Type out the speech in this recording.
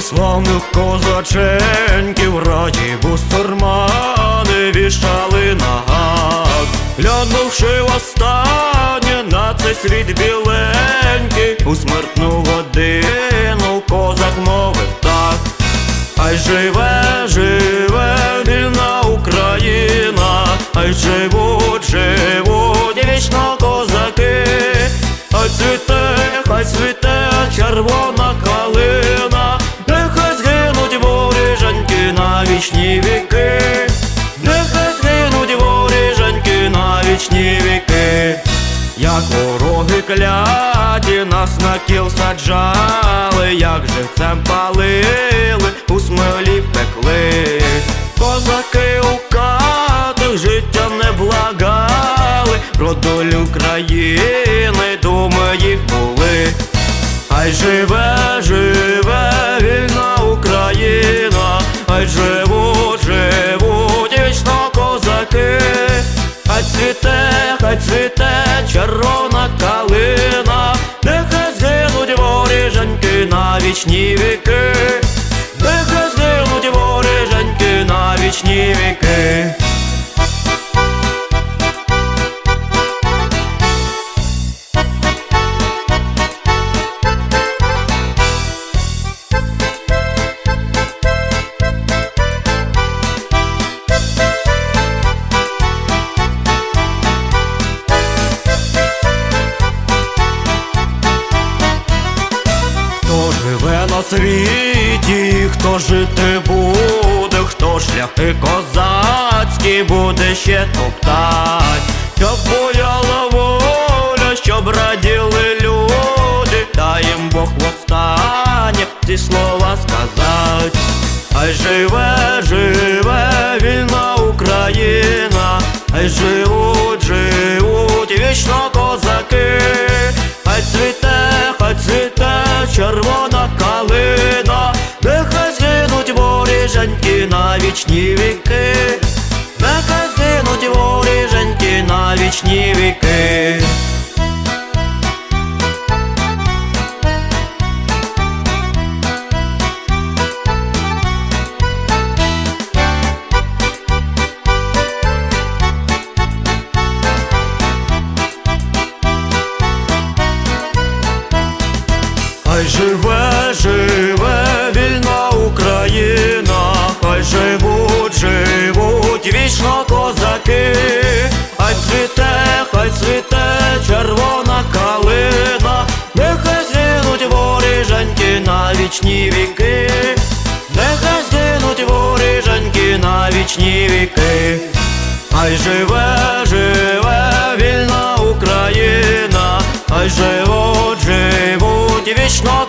славних козаченьків раді бусурмани вішали на гак, глянувши востаннє на цей світ біленький, у смертну годину козак мовив так. Ай живе, живе вільна Україна, ай живуть, живуть вічно козаки, ай цвіте, хай цвіте Як вороги кляті нас на кіл саджали, як живцем палили, у смолі пекли, козаки у катах життя не благали, про долю країни думи їх були. Ай живе, живе вільна Україна, ай живуть, живуть вічно козаки, хай цвіте, хай цвіте червона калина, нехай згинуть воріженьки на вічні віки, жити буде, хто шляхи козацькі буде ще топтать, щоб бояла воля, щоб раділи люди, дай їм Бог востаннє ці слова сказать. Ай живе, живе вільна Україна, ай живуть, живуть вічно вічні віки, нехай згинуть воріженьки на вічні віки. Живе Хай живе, живе вільна Україна, хай живуть, живуть вічно